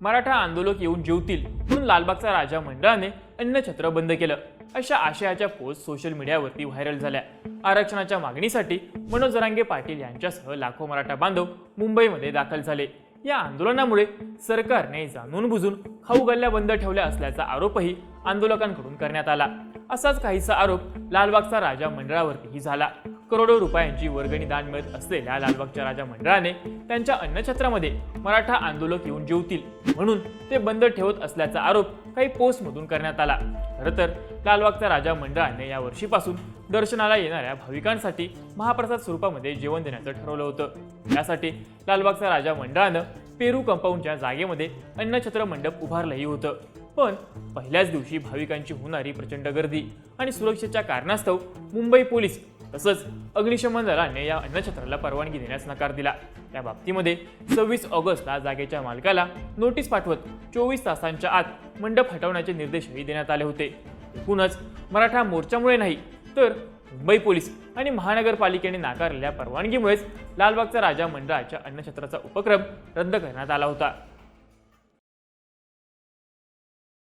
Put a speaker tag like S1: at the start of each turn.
S1: मराठा आंदोलक येऊन जेवतील म्हणून लालबागचा राजा मंडळाने अन्नछत्र बंद केलं. अशा आशयाच्या पोस्ट सोशल मीडियावरती व्हायरल झाल्या. आरक्षणाच्या मागणीसाठी मनोज जरांगे पाटील यांच्यासह लाखो मराठा बांधव मुंबईमध्ये दाखल झाले. या आंदोलनामुळे सरकारने जाणून बुजून खाऊ गल्ल्या बंद ठेवल्या असल्याचा आरोपही आंदोलकांकडून करण्यात आला. असाच काहीसा आरोप लालबागचा राजा मंडळावरतीही झाला. करोडो रुपयांची वर्गणी दान मिळत असलेल्या लालबागच्या राजा मंडळाने त्यांच्या अन्नछत्रामध्ये मराठा आंदोलक येऊन जेवतील म्हणून ते बंद ठेवत असल्याचा आरोप काही पोस्टमधून करण्यात आला. खरं तर लालबागच्या राजा मंडळाने या वर्षीपासून दर्शनाला येणाऱ्या भाविकांसाठी महाप्रसाद स्वरूपामध्ये जेवण देण्याचं ठरवलं होतं. यासाठी लालबागचा राजा मंडळानं पेरू कंपाऊंडच्या जागेमध्ये अन्नछत्र मंडप उभारलंही होतं. पण पहिल्याच दिवशी भाविकांची होणारी प्रचंड गर्दी आणि सुरक्षेच्या कारणास्तव मुंबई पोलीस तसंच अग्निशमन दलाने या अन्नछत्राला परवानगी देण्यास नकार दिला. त्या बाबतीमध्ये सव्वीस ऑगस्टला जागेच्या मालकाला नोटीस पाठवत चोवीस तासांच्या आत मंडप हटवण्याचे निर्देशही देण्यात आले होते. एकूणच मराठा मोर्चामुळे नाही तर मुंबई पोलीस आणि महानगरपालिकेने नाकारलेल्या परवानगीमुळेच लालबागचा राजा मंडळाच्या अन्नछत्राचा उपक्रम रद्द करण्यात आला होता.